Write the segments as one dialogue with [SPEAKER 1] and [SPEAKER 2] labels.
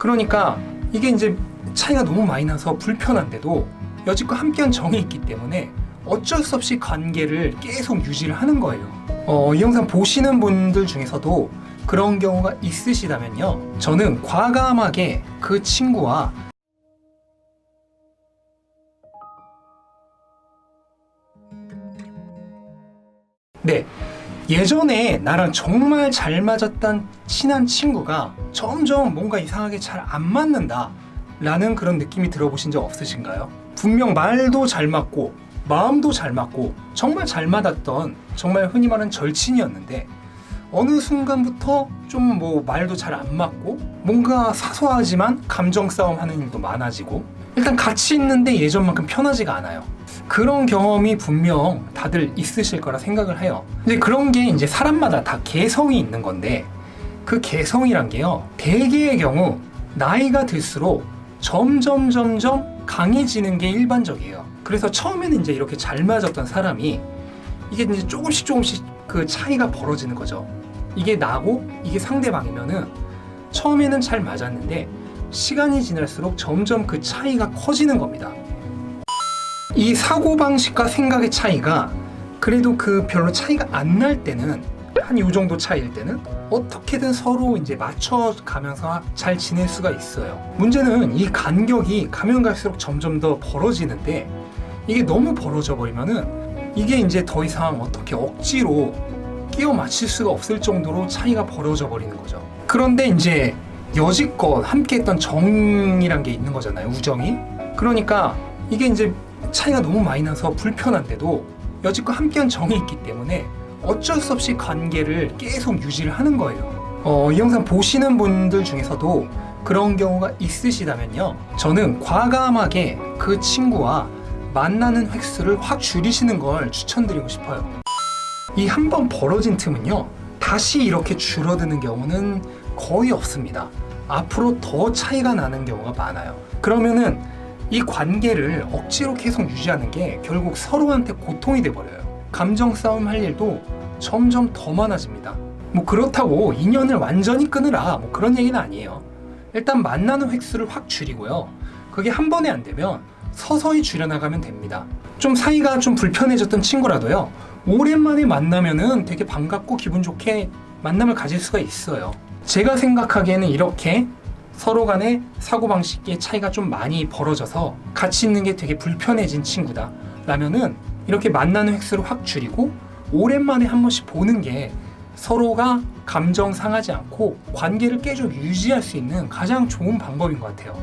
[SPEAKER 1] 그러니까 이게 이제 차이가 너무 많이 나서 불편한데도 여지껏 함께한 정이 있기 때문에 어쩔 수 없이 관계를 계속 유지를 하는 거예요. 어, 이 영상 보시는 분들 중에서도 그런 경우가 있으시다면요. 저는 과감하게 그 친구와 네. 예전에 나랑 정말 잘 맞았던 친한 친구가 점점 뭔가 이상하게 잘 안 맞는다. 라는 그런 느낌이 들어보신 적 없으신가요? 분명 말도 잘 맞고, 마음도 잘 맞고, 정말 잘 맞았던 정말 흔히 말하는 절친이었는데, 어느 순간부터 좀 뭐 말도 잘 안 맞고, 뭔가 사소하지만 감정 싸움 하는 일도 많아지고, 일단 같이 있는데 예전만큼 편하지가 않아요. 그런 경험이 분명 다들 있으실 거라 생각을 해요. 근데 그런 게 이제 사람마다 다 개성이 있는 건데 그 개성이란 게요. 대개의 경우 나이가 들수록 점점 점점 강해지는 게 일반적이에요. 그래서 처음에는 이제 이렇게 잘 맞았던 사람이 이게 이제 조금씩 조금씩 그 차이가 벌어지는 거죠. 이게 나고 이게 상대방이면은 처음에는 잘 맞았는데 시간이 지날수록 점점 그 차이가 커지는 겁니다. 이 사고방식과 생각의 차이가 그래도 그 별로 차이가 안 날 때는 한 요 정도 차이일 때는 어떻게든 서로 이제 맞춰 가면서 잘 지낼 수가 있어요. 문제는 이 간격이 가면 갈수록 점점 더 벌어지는데 이게 너무 벌어져 버리면은 이게 이제 더 이상 어떻게 억지로 끼워 맞출 수가 없을 정도로 차이가 벌어져 버리는 거죠. 그런데 이제 여지껏 함께 했던 정이란 게 있는 거잖아요. 우정이. 그러니까 이게 이제 차이가 너무 많이 나서 불편한데도 여지껏 함께한 정이 있기 때문에 어쩔 수 없이 관계를 계속 유지를 하는 거예요. 어, 이 영상 보시는 분들 중에서도 그런 경우가 있으시다면요. 저는 과감하게 그 친구와 만나는 횟수를 확 줄이시는 걸 추천드리고 싶어요. 이 한 번 벌어진 틈은요. 다시 이렇게 줄어드는 경우는 거의 없습니다. 앞으로 더 차이가 나는 경우가 많아요. 그러면은 이 관계를 억지로 계속 유지하는 게 결국 서로한테 고통이 돼버려요. 감정 싸움 할 일도 점점 더 많아집니다. 뭐 그렇다고 인연을 완전히 끊으라 뭐 그런 얘기는 아니에요. 일단 만나는 횟수를 확 줄이고요. 그게 한 번에 안 되면 서서히 줄여나가면 됩니다. 좀 사이가 좀 불편해졌던 친구라도요. 오랜만에 만나면은 되게 반갑고 기분 좋게 만남을 가질 수가 있어요. 제가 생각하기에는 이렇게 서로 간의 사고방식의 차이가 좀 많이 벌어져서 같이 있는 게 되게 불편해진 친구다. 라면은 이렇게 만나는 횟수를 확 줄이고 오랜만에 한 번씩 보는 게 서로가 감정 상하지 않고 관계를 계속 유지할 수 있는 가장 좋은 방법인 것 같아요.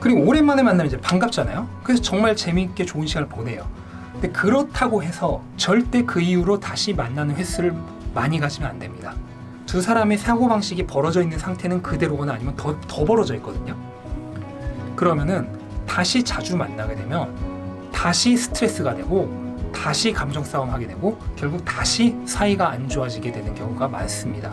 [SPEAKER 1] 그리고 오랜만에 만나면 이제 반갑잖아요. 그래서 정말 재미있게 좋은 시간을 보내요. 근데 그렇다고 해서 절대 그 이후로 다시 만나는 횟수를 많이 가지면 안 됩니다. 두 사람의 사고방식이 벌어져 있는 상태는 그대로거나 아니면 더, 더 벌어져 있거든요. 그러면은 다시 자주 만나게 되면 다시 스트레스가 되고 다시 감정 싸움 하게 되고 결국 다시 사이가 안 좋아지게 되는 경우가 많습니다.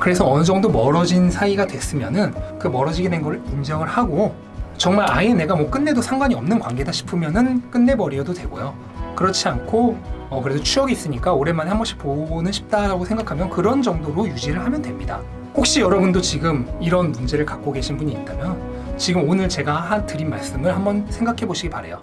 [SPEAKER 1] 그래서 어느 정도 멀어진 사이가 됐으면은 그 멀어지게 된 걸 인정을 하고 정말 아예 내가 뭐 끝내도 상관이 없는 관계다 싶으면은 끝내버려도 되고요. 그렇지 않고 어 그래도 추억이 있으니까 오랜만에 한 번씩 보고는 싶다라고 생각하면 그런 정도로 유지를 하면 됩니다. 혹시 여러분도 지금 이런 문제를 갖고 계신 분이 있다면 지금 오늘 제가 한 드린 말씀을 한번 생각해 보시기 바래요.